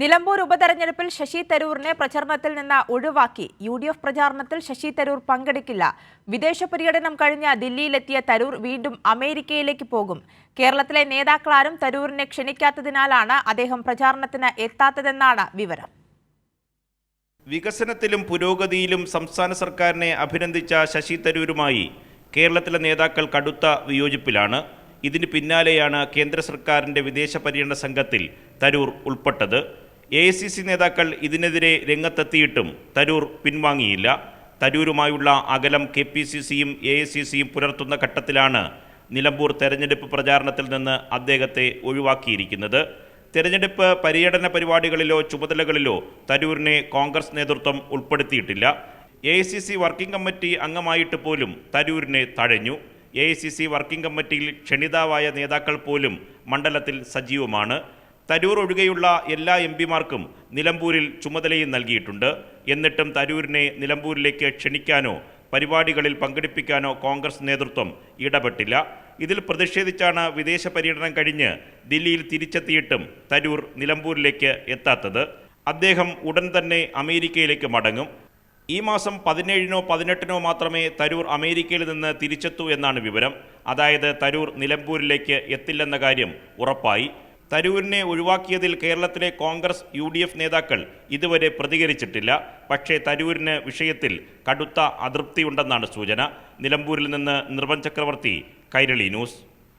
നിലമ്പൂർ ഉപതെരഞ്ഞെടുപ്പിൽ ശശി തരൂരിനെ പ്രചരണത്തിൽ നിന്ന് ഒഴിവാക്കി യു ഡി എഫ് പ്രചാരണത്തിൽ ശശി തരൂർ പങ്കെടുക്കില്ല. വിദേശ പര്യടനം കഴിഞ്ഞ ദില്ലിയിലെത്തിയ തരൂർ വീണ്ടും അമേരിക്കയിലേക്ക് പോകും. കേരളത്തിലെ നേതാക്കളാരും തരൂരിനെ ക്ഷണിക്കാത്തതിനാലാണ് അദ്ദേഹം പ്രചാരണത്തിന് എത്താത്തതെന്നാണ് വിവരം. വികസനത്തിലും പുരോഗതിയിലും സംസ്ഥാന സർക്കാരിനെ അഭിനന്ദിച്ച ശശി തരൂരുമായി കേരളത്തിലെ നേതാക്കൾ കടുത്ത വിയോജിപ്പിലാണ്. ഇതിന് പിന്നാലെയാണ് കേന്ദ്ര സർക്കാരിന്റെ വിദേശ പര്യടന സംഘത്തിൽ തരൂർ ഉൾപ്പെട്ടത്. എ സി സി നേതാക്കൾ ഇതിനെതിരെ രംഗത്തെത്തിയിട്ടും തരൂർ പിൻവാങ്ങിയില്ല. തരൂരുമായുള്ള അകലം കെ പി സി സിയും എ ഐ സി സിയും പുലർത്തുന്ന ഘട്ടത്തിലാണ് നിലമ്പൂർ തെരഞ്ഞെടുപ്പ് പ്രചാരണത്തിൽ നിന്ന് അദ്ദേഹത്തെ ഒഴിവാക്കിയിരിക്കുന്നത്. തെരഞ്ഞെടുപ്പ് പര്യടന പരിപാടികളിലോ ചുമതലകളിലോ തരൂരിനെ കോൺഗ്രസ് നേതൃത്വം ഉൾപ്പെടുത്തിയിട്ടില്ല. A I C C working committee അംഗമായിട്ട് പോലും തരൂരിനെ തഴഞ്ഞു. A I C C working കമ്മിറ്റിയിൽ ക്ഷണിതാവായ നേതാക്കൾ പോലും മണ്ഡലത്തിൽ സജീവമാണ്. തരൂർ ഒഴികെയുള്ള എല്ലാ എം പിമാർക്കും നിലമ്പൂരിൽ ചുമതലയും നൽകിയിട്ടുണ്ട്. എന്നിട്ടും തരൂരിനെ നിലമ്പൂരിലേക്ക് ക്ഷണിക്കാനോ പരിപാടികളിൽ പങ്കെടുപ്പിക്കാനോ കോൺഗ്രസ് നേതൃത്വം ഇടപെട്ടില്ല. ഇതിൽ പ്രതിഷേധിച്ചാണ് വിദേശ പര്യടനം കഴിഞ്ഞ് ദില്ലിയിൽ തിരിച്ചെത്തിയിട്ടും തരൂർ നിലമ്പൂരിലേക്ക് എത്താത്തത്. അദ്ദേഹം ഉടൻ തന്നെ അമേരിക്കയിലേക്ക് മടങ്ങും. ഈ മാസം പതിനേഴിനോ പതിനെട്ടിനോ മാത്രമേ തരൂർ അമേരിക്കയിൽ നിന്ന് തിരിച്ചെത്തൂ എന്നാണ് വിവരം. അതായത് തരൂർ നിലമ്പൂരിലേക്ക് എത്തില്ലെന്ന കാര്യം ഉറപ്പായി. തരൂരിനെ ഒഴിവാക്കിയതിൽ കേരളത്തിലെ കോൺഗ്രസ് യു ഡി എഫ് നേതാക്കൾ ഇതുവരെ പ്രതികരിച്ചിട്ടില്ല. പക്ഷേ തരൂരിന് വിഷയത്തിൽ കടുത്ത അതൃപ്തിയുണ്ടെന്നാണ് സൂചന. നിലമ്പൂരിൽ നിന്ന് നിർവൻ ചക്രവർത്തി കൈരളി ന്യൂസ്.